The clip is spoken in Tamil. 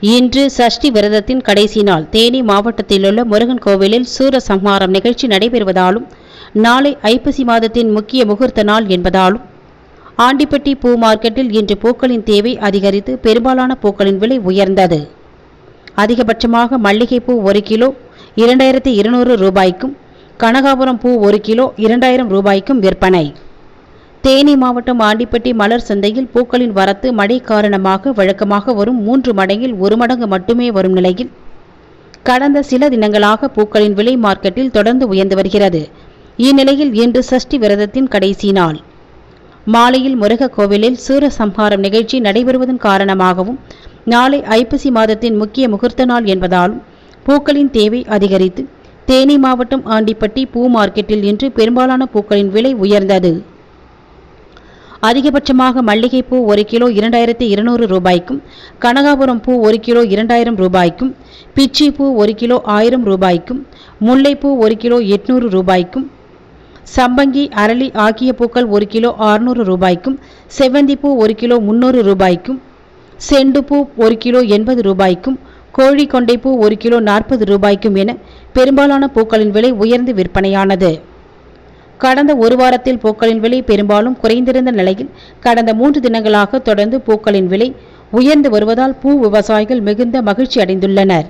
இன்று சஷ்டி விரதத்தின் கடைசி நாள். தேனி மாவட்டத்திலுள்ள முருகன் கோவிலில் சூரசம்ஹாரம் நிகழ்ச்சி நடைபெறுவதாலும் நாளை ஐப்பசி மாதத்தின் முக்கிய முகூர்த்த நாள் என்பதாலும் ஆண்டிப்பட்டி பூ மார்க்கெட்டில் இன்று பூக்களின் தேவை அதிகரித்து பெரும்பாலான பூக்களின் விலை உயர்ந்தது. அதிகபட்சமாக மல்லிகைப்பூ ஒரு கிலோ இரண்டாயிரத்தி இருநூறு ரூபாய்க்கும் கனகாபுரம் பூ ஒரு கிலோ இரண்டாயிரம் ரூபாய்க்கும் விற்பனை. தேனி மாவட்டம் ஆண்டிப்பட்டி மலர் சந்தையில் பூக்களின் வரத்து மழை காரணமாக வழக்கமாக வரும் மூன்று மடங்கில் ஒரு மடங்கு மட்டுமே வரும் நிலையில். கடந்த சில தினங்களாக பூக்களின் விலை மார்க்கெட்டில் தொடர்ந்து உயர்ந்து வருகிறது. இந்நிலையில் இன்று சஷ்டி விரதத்தின் கடைசி நாள். மாலையில் முருக கோவிலில் சூரசம்ஹாரம் நிகழ்ச்சி நடைபெறுவதன் காரணமாகவும் நாளை ஐப்பசி மாதத்தின் முக்கிய முகூர்த்த நாள் என்பதாலும் பூக்களின் தேவை அதிகரித்து தேனி மாவட்டம் ஆண்டிப்பட்டி பூ மார்க்கெட்டில் இன்று பெரும்பாலான பூக்களின் விலை உயர்ந்தது. அதிகபட்சமாக மல்லிகைப்பூ ஒரு கிலோ இரண்டாயிரத்தி இருநூறு ரூபாய்க்கும் கனகாபுரம் பூ ஒரு கிலோ இரண்டாயிரம் ரூபாய்க்கும் பிச்சி பூ ஒரு கிலோ ஆயிரம் ரூபாய்க்கும் முல்லைப்பூ ஒரு கிலோ எட்நூறு ரூபாய்க்கும் சம்பங்கி அரளி ஆகிய பூக்கள் ஒரு கிலோ ஆறுநூறு ரூபாய்க்கும் செவ்வந்திப்பூ ஒரு கிலோ முந்நூறு ரூபாய்க்கும் செண்டுப்பூ ஒரு கிலோ எண்பது ரூபாய்க்கும் கோழி கொண்டைப்பூ ஒரு கிலோ நாற்பது ரூபாய்க்கும் என பெரும்பாலான பூக்களின் விலை உயர்ந்து விற்பனையானது. கடந்த ஒரு வாரத்தில் பூக்களின் விலை பெரும்பாலும் குறைந்திருந்த நிலையில் கடந்த மூன்று தினங்களாக தொடர்ந்து பூக்களின் விலை உயர்ந்து வருவதால் பூ விவசாயிகள் மிகுந்த மகிழ்ச்சி அடைந்துள்ளனர்.